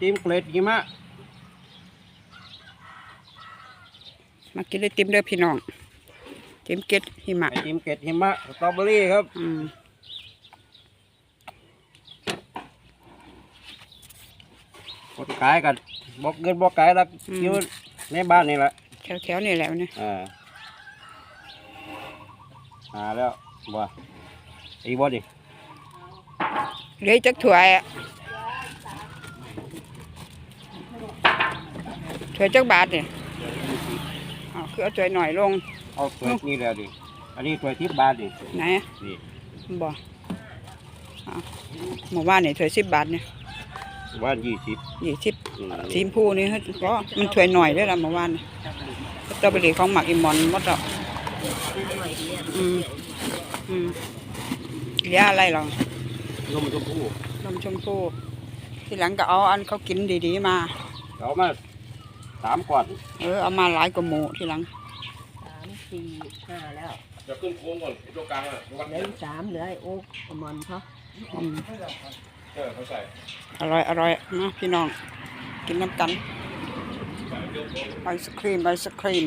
ติมเกล็ดหิมะมากินไอติมเด้อพี่น้องติมเกล็ดหิมะไอติมเกล็ดหิมะสตรอเบอรี่ครับอืมคนขายกันบอกเงินบอกขายแล้วอยู่ในบ้านนี่แหละแถวแถวๆนี่แหละเนี่ยอ่าหาแล้วบ่อีบ่ดิเหลือจักถ้วยอะ ถ้วยจักบาทเนี่ยอ๋อคือเอาถ้วยหน่อยลง เอาถ้วยนี่แล้วดิ อันนี้ถ้วยทิพบาทดิไหนอะนี่บ่เอาหมู่บ้านนี่ถ้วยสิบบาทเนี่ยบ้านยี่สิบยี่สิบอืมสีชมพูนี่เฮ้ยก็มันถ้วยหน่อยด้วยละหมู่บ้านนี่สตรอเบอรี่ของหมักอีหมอนหมดแล้วอืมอืมเหลืออะไรหรอนมชมพูนมชมพูทีหลังก็เอาอันเขากินดีๆมาเอามา สามก่อนเออเอามาหลายกว่าหมูทีหลังสามสี่ห้าแล้วจะขึ้นโค้งก่อนไอ้ตัวกลางอะวัดเหลืออีกสามเหลือไอ้โอ๊กอมอนเขาอืมเออเขาใส่อร่อยอร่อยนะพี่น้อง กินน้ำกันไอศครีมไอศครีม